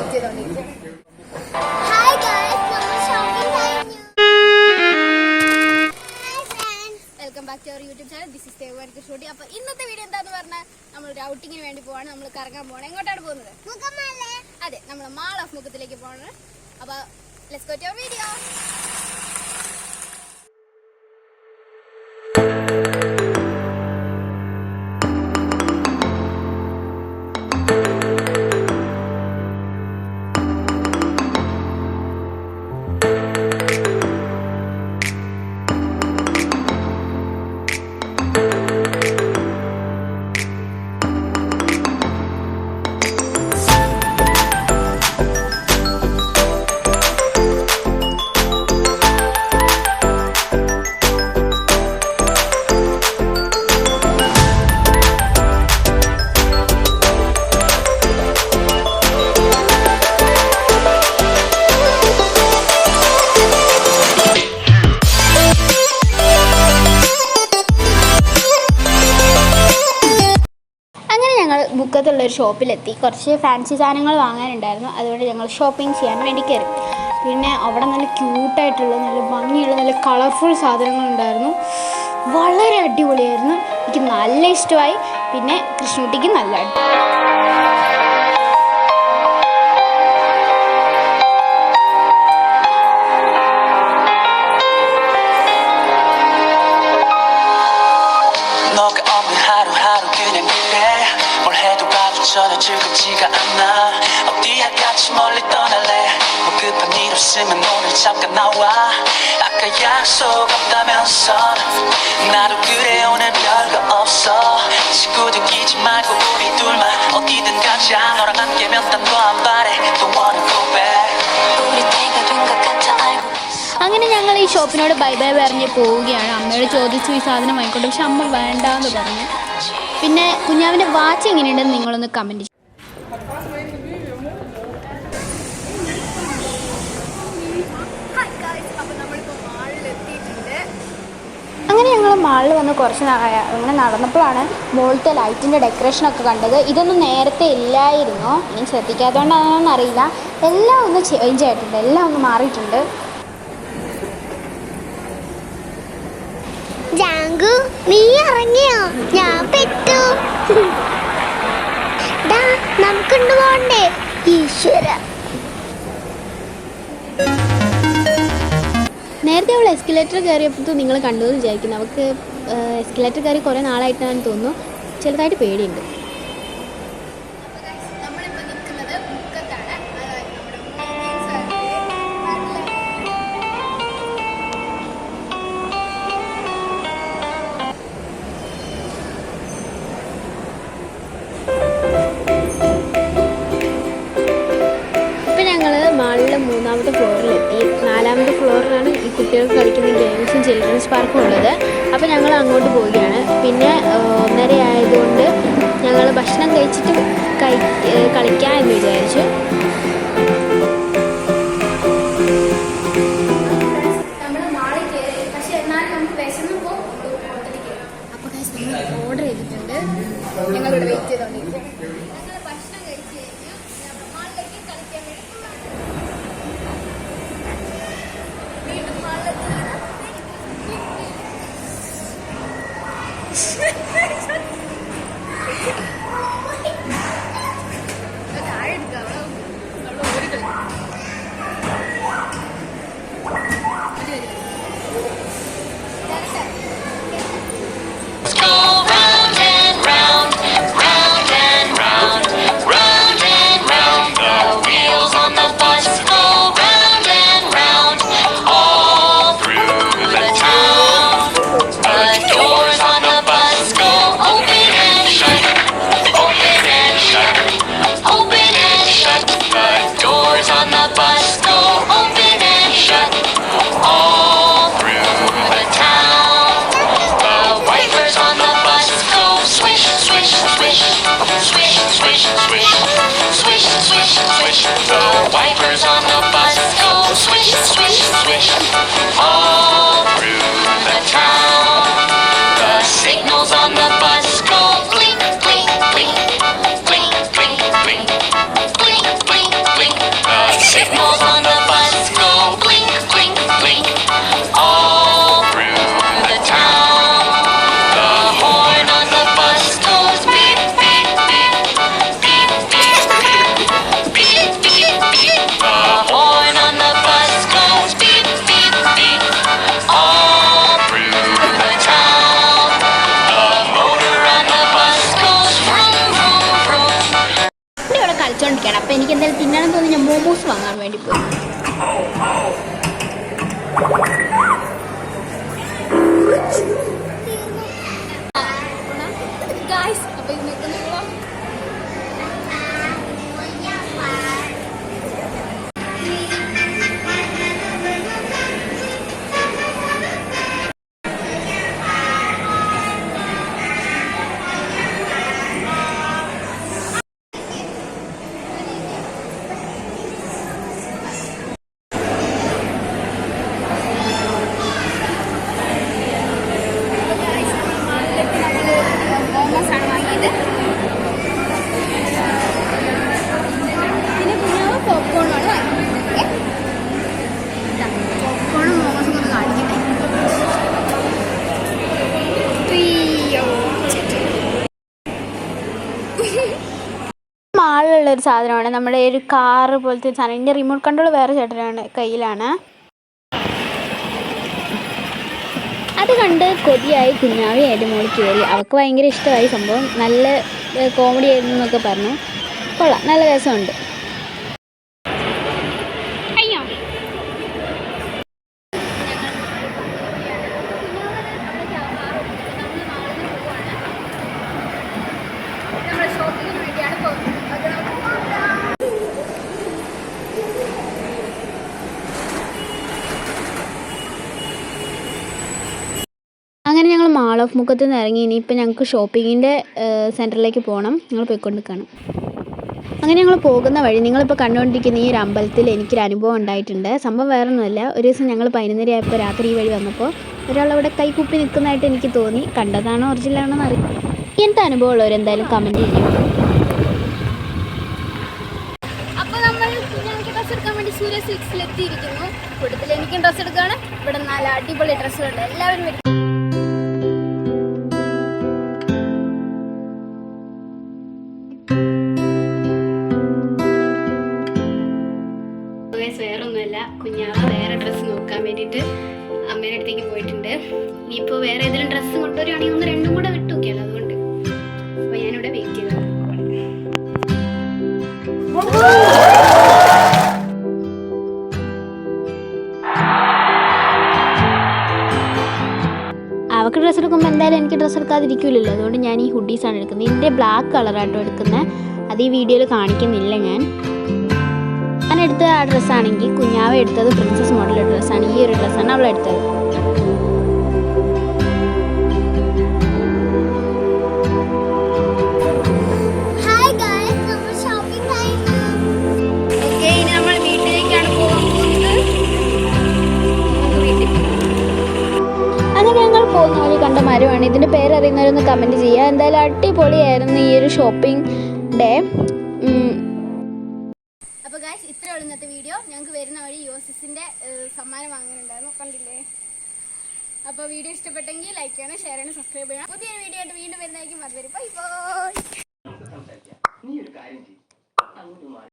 Wait ചെയ്തോണ്ടിരിക്കും hi guys നമ്മൾ shopping കഴിഞ്ഞു welcome back to our YouTube channel this is തേവാർക്ക് ഷൂട്ടി അപ്പോൾ ഇന്നത്തെ വീഡിയോ എന്താന്ന് പറഞ്ഞാൽ നമ്മൾ ഒരു ഔട്ടിങ്ങിന് വേണ്ടി പോവാണ്. നമ്മൾ കറങ്ങാൻ പോകണം എങ്ങോട്ടാണ് പോകുന്നത്? അതെ നമ്മൾ മാൾ ഓഫ് മുഖത്തിലേക്ക് പോകണം അപ്പൊ ലെറ്റ്സ് ഗോ ടു വീഡിയോ ഞങ്ങൾ മുക്കത്തുള്ള ഒരു ഷോപ്പിലെത്തി. കുറച്ച് ഫാൻസി സാധനങ്ങൾ വാങ്ങാനുണ്ടായിരുന്നു. അതുകൊണ്ട് ഞങ്ങൾ ഷോപ്പിംഗ് ചെയ്യാൻ വേണ്ടി കയറി. പിന്നെ അവിടെ നല്ല ക്യൂട്ടായിട്ടുള്ള നല്ല ഭംഗിയുള്ള നല്ല കളർഫുൾ സാധനങ്ങളുണ്ടായിരുന്നു വളരെ അടിപൊളിയായിരുന്നു. എനിക്ക് നല്ല ഇഷ്ടമായി. പിന്നെ കൃഷ്ണകുട്ടിക്ക് നല്ല 즐겁지가 않아 어디야 같이 멀리 떠날래 뭐 급한 일 없으면 오늘 잠깐 나와 아까 약속 없다면서 나도 그래 오늘 별거 없어 친구들 끼지 말고 우리 둘만 어디든 가자 너랑 함께면 딴 거 안 바래 Don't wanna go back 우리 때가 된 것 같아 알고 있어 അങ്ങനെ ഞങ്ങൾ ഈ ഷോപ്പിനോട് ബൈ ബൈ പറഞ്ഞ് പോവുകയാണ് അമ്മയോട് ചോദിച്ചു ഈ സാധനം വാങ്ങിക്കൊണ്ട് പക്ഷെ അമ്മ വേണ്ടാന്ന് പറഞ്ഞു പിന്നെ കുഞ്ഞാവിൻ്റെ വാച്ച് എങ്ങനെയുണ്ടെന്ന് നിങ്ങളൊന്ന് കമൻറ്റ് മാളിൽ വന്ന് കുറച്ച് അങ്ങനെ നടന്നപ്പോഴാണ് മുകളിലത്തെ ലൈറ്റിന്റെ ഡെക്കറേഷനൊക്കെ കണ്ടത്. ഇതൊന്നും നേരത്തെ ഇല്ലായിരുന്നു. ഇനി ശ്രദ്ധിക്കാത്തതുകൊണ്ടാണെന്ന് അറിയില്ല. എല്ലാം ഒന്ന് ചേഞ്ച് ആയിട്ടുണ്ട്. എല്ലാം ഒന്ന് മാറിയിട്ടുണ്ട്. ജാങ്കു നീ ഇറങ്ങിയോ? ഞാൻ പെട്ടു. നമുക്കുണ്ട് പോണ്ടേ? ഈശ്വര. നേരത്തെ അവൾ എസ്കലേറ്റർ കയറിയപ്പോൾ നിങ്ങൾ കണ്ടു എന്ന് വിചാരിക്കുന്നു. അവൾക്ക് എസ്കലേറ്റർ കയറി കുറേ നാളായിട്ടാണെന്ന് തോന്നുന്നു. ചെറുതായിട്ട് പേടിയുണ്ട്. കുട്ടികൾക്ക് കളിക്കുന്ന ഗെയിംസും ചിൽഡ്രൻസ് പാർക്കും ഉള്ളത് അപ്പോൾ ഞങ്ങൾ അങ്ങോട്ട് പോവുകയാണ്. പിന്നെ ഒന്നര ആയതുകൊണ്ട് ഞങ്ങൾ ഭക്ഷണം കഴിച്ചിട്ട് കഴി കളിക്കാം എന്ന് വിചാരിച്ചു. മോമോസ് വാങ്ങാൻ വേണ്ടി പോയി മാളിലുള്ള ഒരു സാധനമാണ്. നമ്മുടെ ഒരു കാറ് പോലത്തെ ഒരു സാധനം. ഇതിന്റെ റിമോട്ട് കൺട്രോൾ വേറെ ചേട്ടനാണ് കയ്യിലാണ്. അത് കണ്ട് കൊതിയായി കുഞ്ഞാവി എന്റെ മുകളിൽ കയറി. അവൾക്ക് ഭയങ്കര ഇഷ്ടമായി സംഭവം. നല്ല കോമഡി ആയിരുന്നു എന്നൊക്കെ പറഞ്ഞു. കൊള്ളാം. നല്ല രസമുണ്ട് അയ്യോ അങ്ങനെ ഞങ്ങൾ മുഖത്ത് നിന്ന് ഇറങ്ങി ഇനിയിപ്പോൾ ഞങ്ങൾക്ക് ഷോപ്പിങ്ങിന്റെ സെന്ററിലേക്ക് പോകണം. ഞങ്ങൾ പോയിക്കൊണ്ട് കാണും അങ്ങനെ ഞങ്ങൾ പോകുന്ന വഴി നിങ്ങളിപ്പോൾ കണ്ടുകൊണ്ടിരിക്കുന്ന ഈ ഒരു അമ്പലത്തിൽ എനിക്കൊരു അനുഭവം ഉണ്ടായിട്ടുണ്ട്. സംഭവം വേറെ ഒന്നുമല്ല ഒരു ദിവസം ഞങ്ങൾ പതിനൊന്നരയായപ്പോൾ രാത്രി ഈ വഴി വന്നപ്പോൾ ഒരാളവിടെ അവിടെ കൈക്കുപ്പി നിൽക്കുന്നതായിട്ട് എനിക്ക് തോന്നി. കണ്ടതാണോ ഒറിജിനലാണോ എന്ന് അറിയാം അനുഭവം ഉള്ളവർ എന്തായാലും കമന്റ് ചെയ്യും. അപ്പോൾ നമ്മൾ വേണ്ടി സൂര്യ എടുക്കുകയാണ്. ഇവിടെ നല്ല അടിപൊളി ഡ്രസ്സുകളുണ്ട് എല്ലാവരും വരും. അടുത്തേക്ക് പോയിട്ടുണ്ട്. ഇനിയിപ്പോൾ വേറെ ഏതെങ്കിലും ഡ്രസ്സ് കൊണ്ടുവരികയാണെങ്കിൽ ഒന്ന് രണ്ടും കൂടെ വിട്ടു അതുകൊണ്ട്. അപ്പോൾ ഞാനിവിടെ വെയിറ്റ് ചെയ്ത്. അവൾക്ക് ഡ്രസ്സ് എടുക്കുമ്പോൾ എന്തായാലും എനിക്ക് ഡ്രസ്സ് എടുക്കാതിരിക്കില്ലല്ലോ അതുകൊണ്ട് ഞാൻ ഈ ഹുഡീസാണ് എടുക്കുന്നത്. ഇതിന്റെ ബ്ലാക്ക് കളറാട്ടോ എടുക്കുന്നത്. അത് ഈ വീഡിയോയിൽ കാണിക്കുന്നില്ല ഞാൻ. ഞാൻ എടുത്ത ആ ഡ്രസ്സാണെങ്കിൽ കുഞ്ഞാവ എടുത്തത് പ്രിൻസസ് മോഡൽ ഡ്രസ്സാണ് ഈ ഒരു ഡ്രസ്സാണ് അവൾ കമന്റ് ചെയ്യുക എന്തായാലും അടിപൊളിയായിരുന്നു ഈ ഒരു ഷോപ്പിംഗ് ഡേ അപ്പോൾ ഗായ്സ് ഇത്രയേ ഉള്ളൂ ഇന്നത്തെ വീഡിയോ ഞങ്ങൾക്ക് വരുന്ന വഴി യോസിസിന്റെ സമ്മാനം വാങ്ങുന്നുണ്ടായിരുന്നു. കണ്ടില്ലേ? അപ്പോൾ വീഡിയോ ഇഷ്ടപ്പെട്ടെങ്കിൽ ലൈക്ക് ചെയ്യണം ഷെയർ ചെയ്യണം സബ്സ്ക്രൈബ് ചെയ്യണം. പുതിയൊരു വീഡിയോ ആയിട്ട് വീണ്ടും വരുന്നതായിരിക്കും. അതുവരെ ബൈ ബൈ